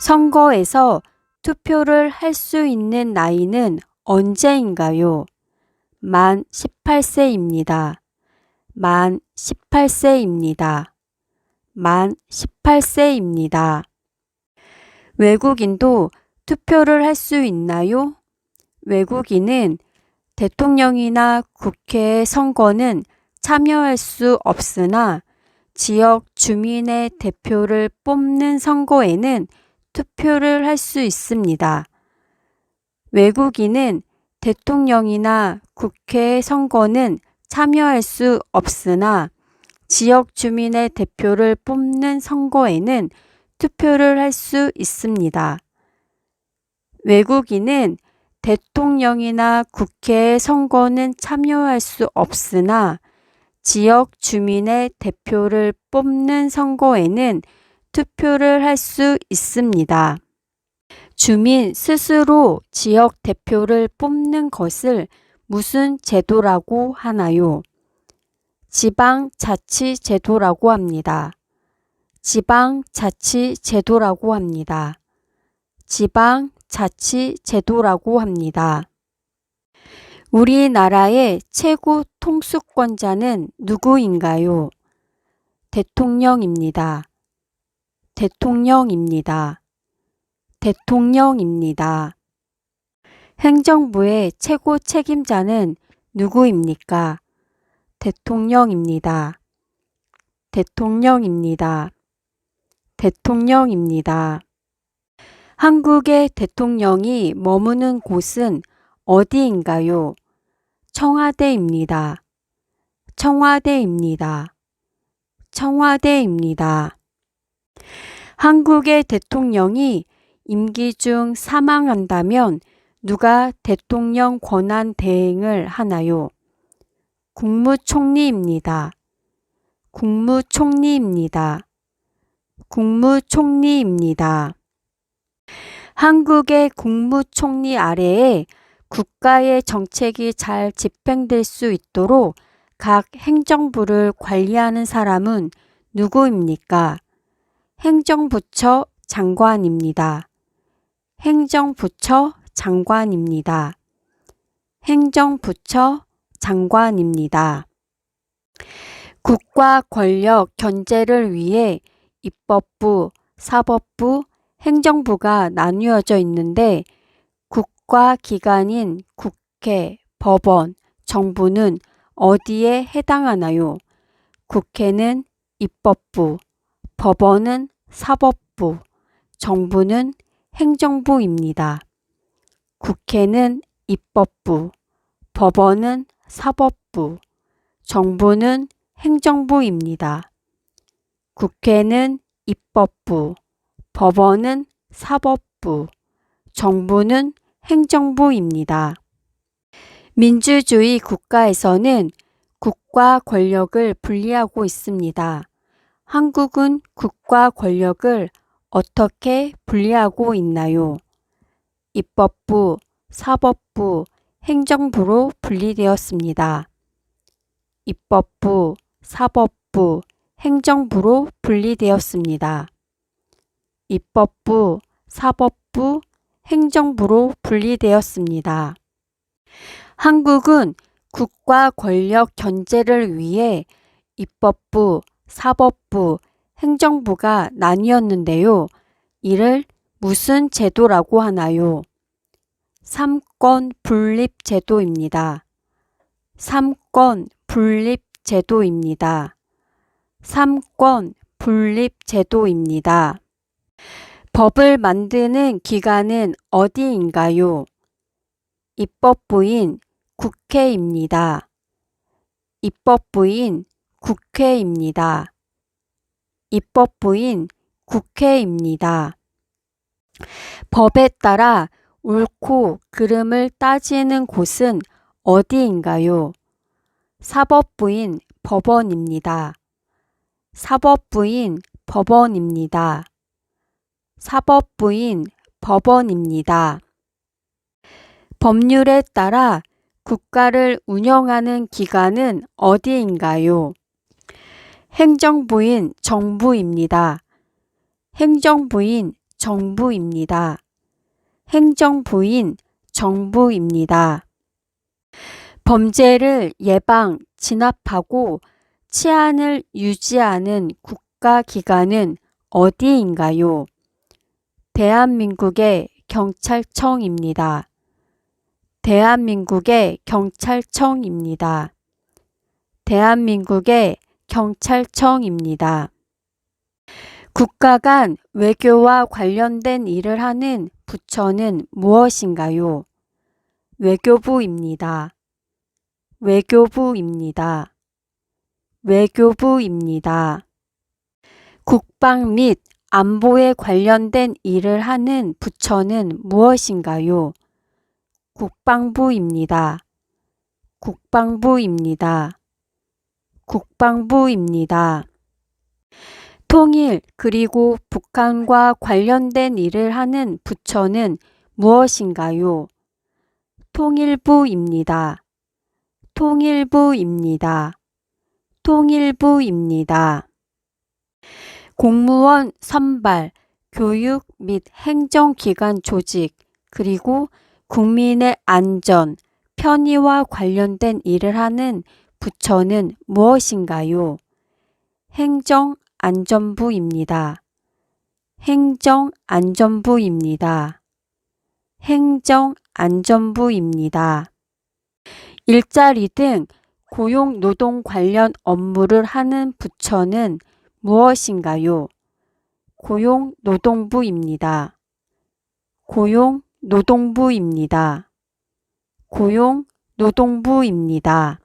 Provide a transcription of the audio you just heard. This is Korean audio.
선거에서 투표를 할 수 있는 나이는 언제인가요? 만 18세입니다. 만 18세입니다. 만 18세입니다. 외국인도 투표를 할 수 있나요? 외국인은 대통령이나 국회 선거는 참여할 수 없으나 지역 주민의 대표를 뽑는 선거에는 투표를 할 수 있습니다. 외국인은 대통령이나 국회 선거는 참여할 수 없으나 지역 주민의 대표를 뽑는 선거에는 투표를 할 수 있습니다. 외국인은 대통령이나 국회 선거는 참여할 수 없으나 지역 주민의 대표를 뽑는 선거에는 투표를 할 수 있습니다. 주민 스스로 지역 대표를 뽑는 것을 무슨 제도라고 하나요? 지방 자치 제도라고 합니다. 지방 자치 제도라고 합니다. 지방 자치 제도라고 합니다. 우리나라의 최고 통수권자는 누구인가요? 대통령입니다. 대통령입니다. 대통령입니다. 행정부의 최고 책임자는 누구입니까? 대통령입니다. 대통령입니다. 대통령입니다. 한국의 대통령이 머무는 곳은 어디인가요? 청와대입니다. 청와대입니다. 청와대입니다. 한국의 대통령이 임기 중 사망한다면 누가 대통령 권한 대행을 하나요? 국무총리입니다. 국무총리입니다. 국무총리입니다. 한국의 국무총리 아래에 국가의 정책이 잘 집행될 수 있도록 각 행정부를 관리하는 사람은 누구입니까? 행정부처 장관입니다. 행정부처 장관입니다. 행정부처 장관입니다. 국가 권력 견제를 위해 입법부, 사법부, 행정부가 나뉘어져 있는데 국가 기관인 국회, 법원, 정부는 어디에 해당하나요? 국회는 입법부, 법원은 사법부, 정부는 행정부입니다. 국회는 입법부, 법원은 사법부, 정부는 행정부입니다. 국회는 입법부, 법원은 사법부, 정부는 행정부입니다. 민주주의 국가에서는 국가 권력을 분리하고 있습니다. 한국은 국가 권력을 어떻게 분리하고 있나요? 입법부, 사법부, 행정부로 분리되었습니다. 입법부, 사법부, 행정부로 분리되었습니다. 입법부, 사법부, 행정부로 분리되었습니다. 한국은 국가 권력 견제를 위해 입법부, 사법부, 행정부가 나뉘었는데요. 이를 무슨 제도라고 하나요? 삼권 분립 제도입니다. 삼권 분립 제도입니다. 삼권 분립 제도입니다. 법을 만드는 기관은 어디인가요? 입법부인 국회입니다. 입법부인 국회입니다. 입법부인 국회입니다. 법에 따라 옳고 그름을 따지는 곳은 어디인가요? 사법부인 법원입니다. 사법부인 법원입니다. 사법부인 법원입니다. 법률에 따라 국가를 운영하는 기관은 어디인가요? 행정부인 정부입니다. 행정부인 정부입니다. 행정부인 정부입니다. 범죄를 예방, 진압하고 치안을 유지하는 국가기관은 어디인가요? 대한민국의 경찰청입니다. 대한민국의 경찰청입니다. 대한민국의 경찰청입니다. 국가 간 외교와 관련된 일을 하는 부처는 무엇인가요? 외교부입니다. 외교부입니다. 외교부입니다. 국방 및 안보에 관련된 일을 하는 부처는 무엇인가요? 국방부입니다. 국방부입니다. 국방부입니다. 통일 그리고 북한과 관련된 일을 하는 부처는 무엇인가요? 통일부입니다. 통일부입니다. 통일부입니다. 공무원 선발, 교육 및 행정기관 조직, 그리고 국민의 안전, 편의와 관련된 일을 하는 부처는 무엇인가요? 행정안전부입니다. 행정안전부입니다. 행정안전부입니다. 일자리 등 고용 노동 관련 업무를 하는 부처는 무엇인가요? 고용 노동부입니다. 고용 노동부입니다. 고용 노동부입니다.